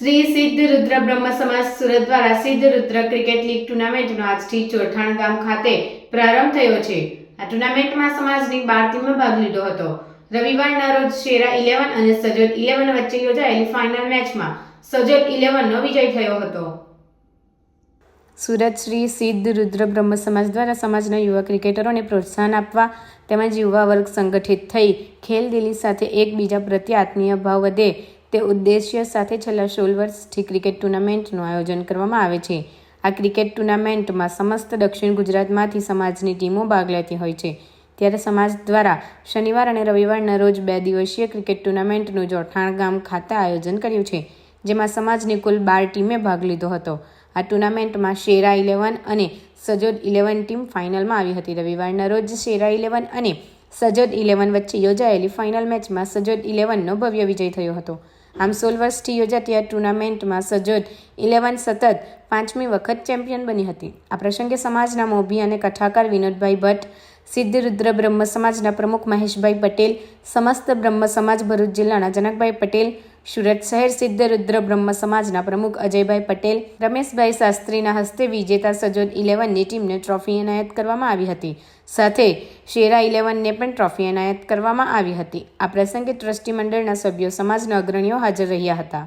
શ્રી સિદ્ધ રુદ્ર બ્રહ્મ સમાજ સુરત દ્વારા સિદ્ધ રુદ્ર ક્રિકેટ લીગ ટુર્નામેન્ટનો આજથી ચોરઠાણ ગામ ખાતે પ્રારંભ થયો છે. આ ટુર્નામેન્ટમાં સમાજની બાર ટીમે ભાગ લીધો હતો. રવિવારના રોજ શેરા ઇલેવન અને સજોદ ઇલેવન વચ્ચે યોજાયેલી ફાઇનલ મેચમાં સજોદ ઇલેવનનો વિજય થયો હતો. સુરત શ્રી સિદ્ધ રુદ્ર બ્રહ્મ સમાજ દ્વારા સમાજના યુવા ક્રિકેટરોને પ્રોત્સાહન આપવા તેમજ યુવા વર્ગ સંગઠિત થઈ ખેલદિલી સાથે એકબીજા પ્રત્યે આત્મીય ભાવ વધે તે ઉદ્દેશ્ય સાથે છેલ્લા સોળ વર્ષથી ક્રિકેટ ટુર્નામેન્ટનું આયોજન કરવામાં આવે છે. આ ક્રિકેટ ટુર્નામેન્ટમાં સમસ્ત દક્ષિણ ગુજરાતમાંથી સમાજની ટીમો ભાગ લેતી હોય છે. ત્યારે સમાજ દ્વારા શનિવાર અને રવિવારના રોજ બે દિવસીય ક્રિકેટ ટુર્નામેન્ટનું જોઠાણ ગામ ખાતે આયોજન કર્યું છે, જેમાં સમાજની કુલ બાર ટીમે ભાગ લીધો હતો. આ ટુર્નામેન્ટમાં શેરા ઇલેવન અને સજોદ ઇલેવન ટીમ ફાઇનલમાં આવી હતી. રવિવારના રોજ શેરા ઇલેવન અને સજોદ ઇલેવન વચ્ચે યોજાયેલી ફાઇનલ મેચમાં સજોદ ઇલેવનનો ભવ્ય વિજય થયો હતો. આમ સોળ વર્ષથી યોજાતી આ ટુર્નામેન્ટમાં સજોદ ઇલેવન સતત પાંચમી વખત ચેમ્પિયન બની હતી. આ પ્રસંગે સમાજના મોભી અને કથાકાર વિનોદભાઈ ભટ્ટ સિદ્ધ રુદ્ર બ્રહ્મ સમાજના પ્રમુખ મહેશભાઈ પટેલ, સમસ્ત બ્રહ્મ સમાજ ભરૂચ જિલ્લાના જનકભાઈ પટેલ સુરત શહેર સિદ્ધરુદ્ર બ્રહ્મ સમાજના પ્રમુખ અજયભાઈ પટેલ, રમેશભાઈ શાસ્ત્રીના હસ્તે વિજેતા સજોદ ઇલેવનની ટીમને ટ્રોફી એનાયત કરવામાં આવી હતી. સાથે શેરા ઇલેવનને પણ ટ્રોફી એનાયત કરવામાં આવી હતી. આ પ્રસંગે ટ્રસ્ટી મંડળના સભ્યો સમાજના અગ્રણીઓ હાજર રહ્યા હતા.